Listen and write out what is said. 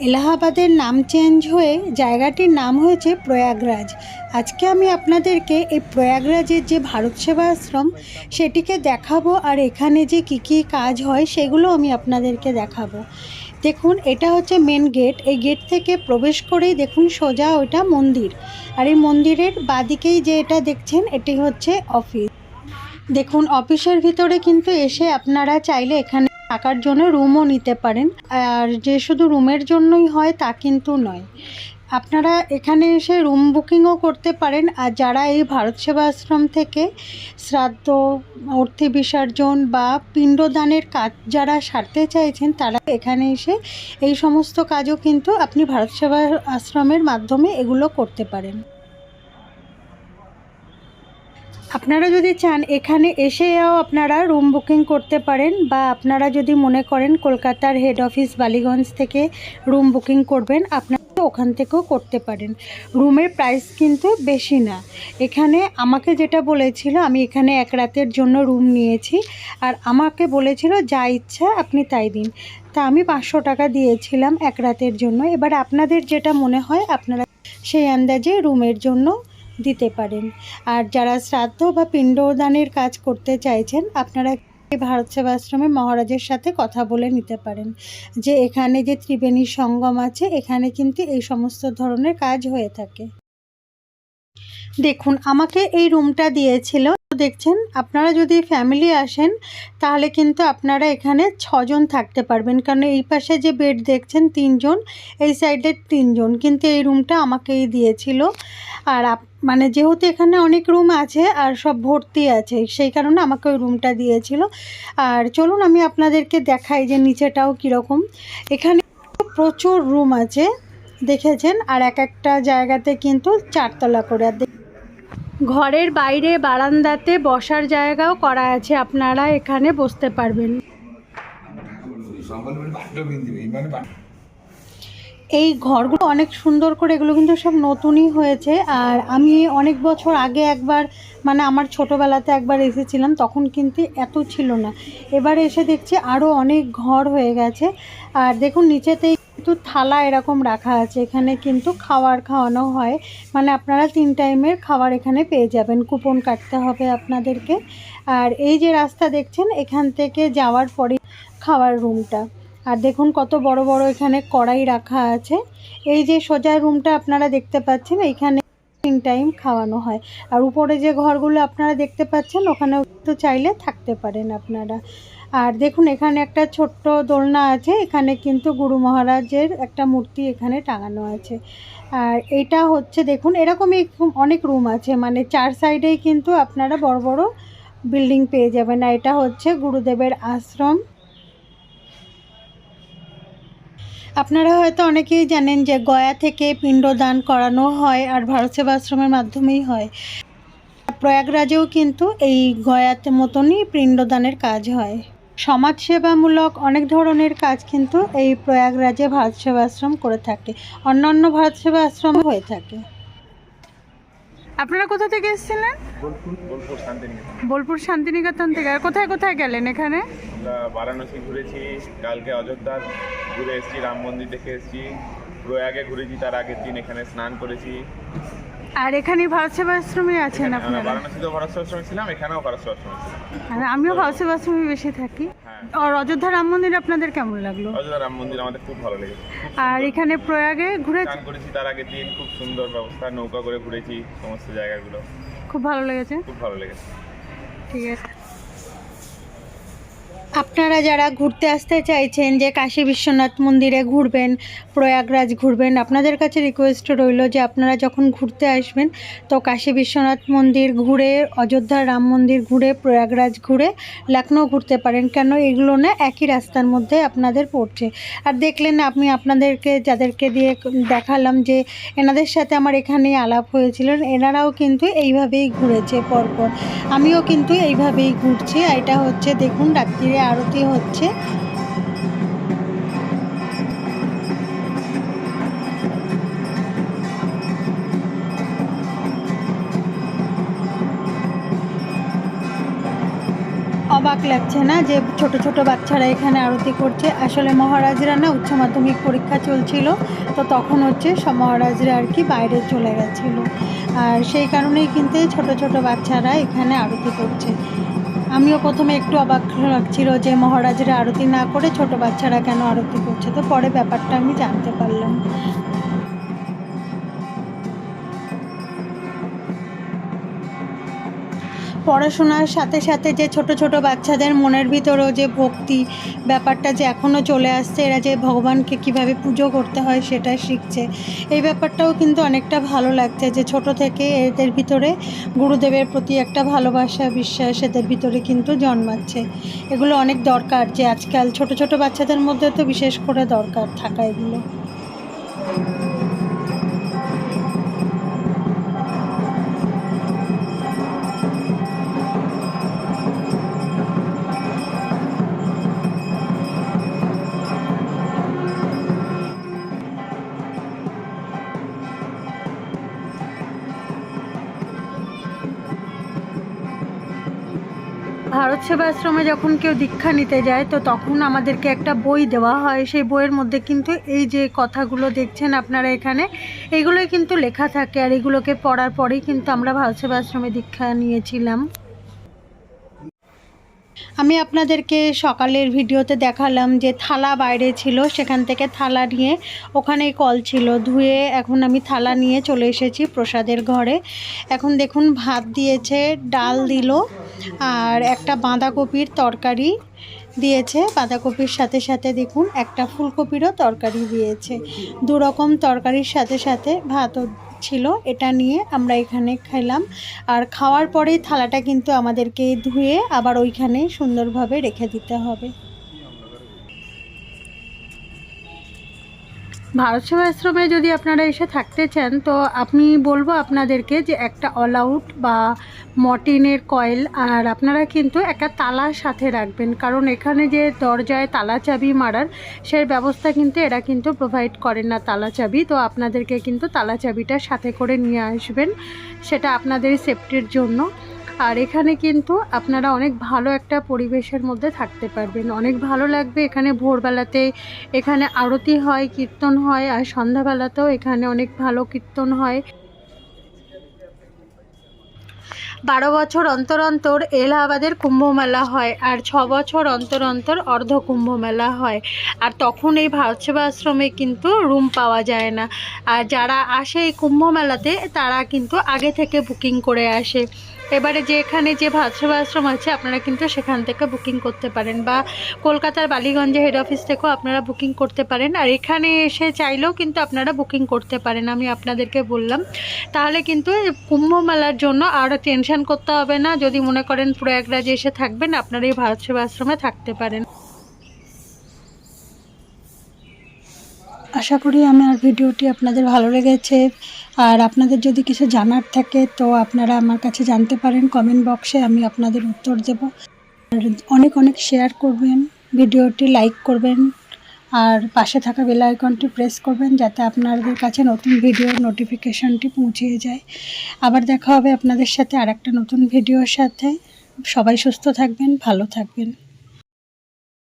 এলাহাবাদের নাম চেঞ্জ হয়ে জায়গাটির নাম হয়েছে প্রয়াগরাজ। আজকে আমি আপনাদেরকে এই প্রয়াগরাজের যে ভারত সেবা আশ্রম সেটিকে দেখাবো আর এখানে যে কী কী কাজ হয় সেগুলো আমি আপনাদেরকে দেখাবো। দেখুন, এটা হচ্ছে মেন গেট এই গেট থেকে প্রবেশ করেই দেখুন সোজা ওইটা মন্দির। আর এই মন্দিরের বাদিকেই যে এটা দেখছেন, এটি হচ্ছে অফিস দেখুন অফিসের ভিতরে কিন্তু এসে আপনারা চাইলে এখানে থাকার জন্য রুমও নিতে পারেন। আর যে শুধু রুমের জন্যই হয়, তা কিন্তু নয়। আপনারা এখানে এসে রুম বুকিংও করতে পারেন। আর যারা এই ভারত সেবা আশ্রম থেকে শ্রাদ্ধ, অর্থী বিসর্জন বা পিণ্ডদানের কাজ যারা সারতে চাইছেন, তারা এখানে এসে এই সমস্ত কাজও কিন্তু আপনি ভারত সেবা আশ্রমের মাধ্যমে এগুলো করতে পারেন। আপনারা যদি চান, এখানে এসেও আপনারা রুম বুকিং করতে পারেন বা আপনারা যদি মনে করেন কলকাতার হেড অফিস বালিগঞ্জ থেকে রুম বুকিং করবেন, আপনারা ওখান থেকেও করতে পারেন। রুমের প্রাইস কিন্তু বেশি না। এখানে আমাকে যেটা বলেছিল, আমি এখানে এক রাতের জন্য রুম নিয়েছি। আর আমাকে বলেছিল, যা ইচ্ছা আপনি তাই দিন। তা আমি পাঁচশো টাকা দিয়েছিলাম এক রাতের জন্য। এবার আপনাদের যেটা মনে হয়, আপনারা সেই আন্দাজে রুমের জন্য দিতে পারেন। আর যারা শ্রাদ্ধ বা পিণ্ডদানের কাজ করতে চাইছেন, আপনারা ভারত সেবাশ্রমে মহারাজের সাথে কথা বলে নিতে পারেন। যে এখানে যে ত্রিবেণী সঙ্গম আছে, এখানে কিন্তু এই সমস্ত ধরনের কাজ হয়ে থাকে। দেখুন, আমাকে এই রুমটা দিয়েছিল দেখছেন, আপনারা যদি ফ্যামিলি আসেন, তাহলে কিন্তু আপনারা এখানে ছজন থাকতে পারবেন। কারণ এই পাশে যে বেড দেখছেন, তিনজন, এই সাইডে তিনজন। কিন্তু এই রুমটা আমাকেই দিয়েছিল। আর মানে যেহেতু এখানে অনেক রুম আছে, আর সব ভর্তি আছে, সেই কারণে আমাকে ওই রুমটা দিয়েছিল। আর চলুন আমি আপনাদেরকে দেখাই যে নিচেটাও কীরকম। এখানে প্রচুর রুম আছে, দেখেছেন? আর এক একটা জায়গাতে কিন্তু চারতলা করে। আর ঘরের বাইরে বারান্দাতে বসার জায়গাও করা আছে। আপনারা এখানে বসতে পারবেন। এই ঘরগুলো অনেক সুন্দর করে এগুলো কিন্তু সব নতুনই হয়েছে। আর আমি অনেক বছর আগে একবার মানে আমার ছোটোবেলাতে একবার এসেছিলাম, তখন কিন্তু এত ছিল না। এবার এসে দেখছি আরও অনেক ঘর হয়ে গেছে। আর দেখুন, নিচেতেই কিন্তু থালা এরকম রাখা আছে, এখানে কিন্তু খাবার খাওয়ানো হয়। মানে আপনারা তিন টাইমের খাবার এখানে পেয়ে যাবেন, কুপন কাটতে হবে আপনাদেরকে। আর এই যে রাস্তা দেখছেন, এখান থেকে যাওয়ার পরে খাওয়ার রুমটা। আর দেখুন কত বড় বড় এখানে কড়াই রাখা আছে। এই যে সোজা রুমটা আপনারা দেখতে পাচ্ছেন, এইখানে তিন টাইম খাওয়ানো হয়। আর উপরে যে ঘরগুলো আপনারা দেখতে পাচ্ছেন, ওখানেও একটু চাইলে থাকতে পারেন আপনারা। আর দেখুন, এখানে একটা ছোট্ট দোলনা আছে। এখানে কিন্তু গুরু মহারাজের একটা মূর্তি এখানে টাঙানো আছে। আর এটা হচ্ছে, দেখুন, এরকমই অনেক রুম আছে। মানে চার সাইডেই কিন্তু আপনারা বড় বড় বিল্ডিং পেয়ে যাবেন। আর এটা হচ্ছে গুরুদেবের আশ্রম। আপনারা হয়তো অনেকেই জানেন যে গয়া থেকে পিণ্ডদান করানো হয় আর ভারত সেবাশ্রমের মাধ্যমেই হয়। প্রয়াগরাজেও কিন্তু এই গয়াতে মতনই পিণ্ডদানের কাজ হয়। সমাজসেবামূলক অনেক ধরনের কাজ কিন্তু এই প্রয়াগরাজে ভারত সেবাশ্রম করে থাকে। অন্যান্য ভারত সেবা আশ্রমে হয়ে থাকে। আপনারা কোথা থেকে এসেছিলেন? বোলপুর। বোলপুর শান্তিনিকেতন। থেকে। আর কোথায় কোথায় গেলেন এখানে? আমরা বারাণসী ঘুরেছি কালকে অযোধ্যা ঘুরে এসেছি রাম মন্দির দেখে এসেছি। প্রয়াগে ঘুরেছি তার আগের দিন এখানে স্নান করেছি। আর এখানে ভারত সেবা আশ্রমে আছেন আপনারা? বারাণসীতেও ভারত আশ্রমে ছিলাম এখানেও ভারত আশ্রমে আর আমিও ভারত সেবাশ্রমে বেশি থাকি। হ্যাঁ। আর অযোধ্যা রাম মন্দির আপনাদের কেমন লাগল? অযোধ্যা রাম মন্দির আমাদের খুব ভালো লেগেছে আর এখানে প্রয়াগে ঘুরে স্নান করেছি তার আগের দিন খুব সুন্দর ব্যবস্থা নৌকা করে ঘুরেছি সমস্ত জায়গাগুলো। খুব ভালো লেগেছে। খুব ভালো লেগেছে। ঠিক আছে। আপনারা যারা ঘুরতে আসতে চাইছেন যে কাশী বিশ্বনাথ মন্দিরে ঘুরবেন, প্রয়াগরাজ ঘুরবেন, আপনাদের কাছে রিকোয়েস্ট রইল যে আপনারা যখন ঘুরতে আসবেন, তো কাশী বিশ্বনাথ মন্দির ঘুরে, অযোধ্যা রাম মন্দির ঘুরে, প্রয়াগরাজ ঘুরে লখনৌ ঘুরতে পারেন। কেন? এগুলো না একই রাস্তার মধ্যে আপনাদের পড়ছে। আর দেখলেন আমি আপনাদেরকে, যাদেরকে দিয়ে দেখালাম যে এনাদের সাথে আমার এখানেই আলাপ হয়েছিল এনারাও কিন্তু এইভাবেই ঘুরেছে পরপর। আমিও কিন্তু এইভাবেই ঘুরছি। এটা হচ্ছে, দেখুন, রাত্রিরে আরতি হচ্ছে। অবাক লাগছে না যে ছোট ছোট বাচ্চারা এখানে আরতি করছে? আসলে মহারাজরা না উচ্চ মাধ্যমিক পরীক্ষা চলছিল, তো তখন হচ্ছে সব মহারাজরা আর কি বাইরে চলে গেছিল। আর সেই কারণেই কিন্তু ছোট ছোট বাচ্চারা এখানে আরতি করছে। আমিও প্রথমে একটু অবাক লাগছিল যে মহারাজরা আরতি না করে ছোট বাচ্চারা কেন আরতি করছে। তো পরে ব্যাপারটা আমি জানতে পারলাম। পড়াশোনার সাথে সাথে যে ছোট ছোট বাচ্চাদের মনের ভিতরেও যে ভক্তি ব্যাপারটা যে এখনও চলে আসছে, এরা যে ভগবানকে কীভাবে পুজো করতে হয় সেটা শিখছে। এই ব্যাপারটাও কিন্তু অনেকটা ভালো লাগছে যে ছোট থেকে এদের ভিতরে গুরুদেবের প্রতি একটা ভালোবাসা, বিশ্বাস এদের ভিতরে কিন্তু জন্মাচ্ছে। এগুলো অনেক দরকার যে আজকাল ছোট ছোট বাচ্চাদের মধ্যে তো বিশেষ করে দরকার থাকা এগুলো। সেবাশ্রমে যখন কেউ দীক্ষা নিতে যায়, তো তখন আমাদেরকে একটা বই দেওয়া হয়। সেই বইয়ের মধ্যে কিন্তু এই যে কথাগুলো দেখছেন আপনারা এখানে এইগুলোই কিন্তু লেখা থাকে আর এগুলোকে পড়ার পরেই কিন্তু আমরা ভারত সেবাশ্রমে দীক্ষা নিয়েছিলাম। আমি আপনাদেরকে সকালের ভিডিওতে দেখালাম যে থালা বাইরে ছিল, সেখান থেকে থালা নিয়ে ওখানেই কল ছিল। ধুয়ে এখন আমি থালা নিয়ে চলে এসেছি প্রসাদের ঘরে। এখন দেখুন, ভাত দিয়েছে, ডাল দিল। আর একটা বাঁধাকপির তরকারি দিয়েছে। বাঁধাকপির সাথে সাথে দেখুন, একটা ফুলকপিরও তরকারি দিয়েছে। দু রকম তরকারির সাথে সাথে ভাতও ছিল, এটা নিয়ে আমরা এখানে খেলাম। আর খাওয়ার পরে থালাটা কিন্তু আমাদেরকে ধুয়ে আবার ওইখানে সুন্দরভাবে রেখে দিতে হবে। ভারত সেবাশ্রমে যদি আপনারা এসে থাকতে চান, তো আমি বলব আপনাদেরকে যে একটা অল আউট বা মর্টিনের কয়েল আর আপনারা কিন্তু একটা তালার সাথে রাখবেন। কারণ এখানে যে দরজায় তালা চাবি মারার, সেই ব্যবস্থা কিন্তু এরা কিন্তু প্রোভাইড করেন না তালা চাবি। তো আপনাদেরকে কিন্তু তালা চাবিটা সাথে করে নিয়ে আসবেন, সেটা আপনাদের সেফটির জন্য। আর এখানে কিন্তু আপনারা অনেক ভালো একটা পরিবেশের মধ্যে থাকতে পারবেন। অনেক ভালো লাগবে এখানে ভোরবেলাতে। এখানে আরতি হয়, কীর্তন হয় আর সন্ধ্যাবেলাতেও এখানে অনেক ভালো কীর্তন হয়। বারো বছর অন্তর অন্তর এলাহাবাদের কুম্ভ মেলা হয় আর ছ বছর অন্তর অন্তর অর্ধ কুম্ভ মেলা হয়। আর তখন এই ভারত সেবা আশ্রমে কিন্তু রুম পাওয়া যায় না। আর যারা আসে এই কুম্ভ মেলাতে তারা কিন্তু আগে থেকে বুকিং করে আসে। এবারে যে এখানে যে ভারত সেবা আশ্রম আছে, আপনারা কিন্তু সেখান থেকে বুকিং করতে পারেন বা কলকাতার বালিগঞ্জে হেড অফিস থেকেও আপনারা বুকিং করতে পারেন। আর এখানে এসে চাইলেও কিন্তু আপনারা বুকিং করতে পারেন, আমি আপনাদেরকে বললাম। তাহলে কিন্তু কুম্ভ মেলার জন্য আর টেনশন করতে হবে না। যদি মনে করেন প্রয়াগরাজে এসে থাকবেন, আপনারা এই ভারত সেবা আশ্রমে থাকতে পারেন। আশা করি আমার ভিডিওটি আপনাদের ভালো লেগেছে। আর আপনাদের যদি কিছু জানার থাকে, তো আপনারা আমার কাছে জানতে পারেন। কমেন্ট বক্সে আমি আপনাদের উত্তর দেব। আর অনেক অনেক শেয়ার করবেন, ভিডিওটি লাইক করবেন, আর পাশে থাকা বেল আইকনটি প্রেস করবেন, যাতে আপনাদের কাছে নতুন ভিডিওর নোটিফিকেশনটি পৌঁছে যায়। আবার দেখা হবে আপনাদের সাথে আর একটা নতুন ভিডিওর সাথে। সবাই সুস্থ থাকবেন, ভালো থাকবেন।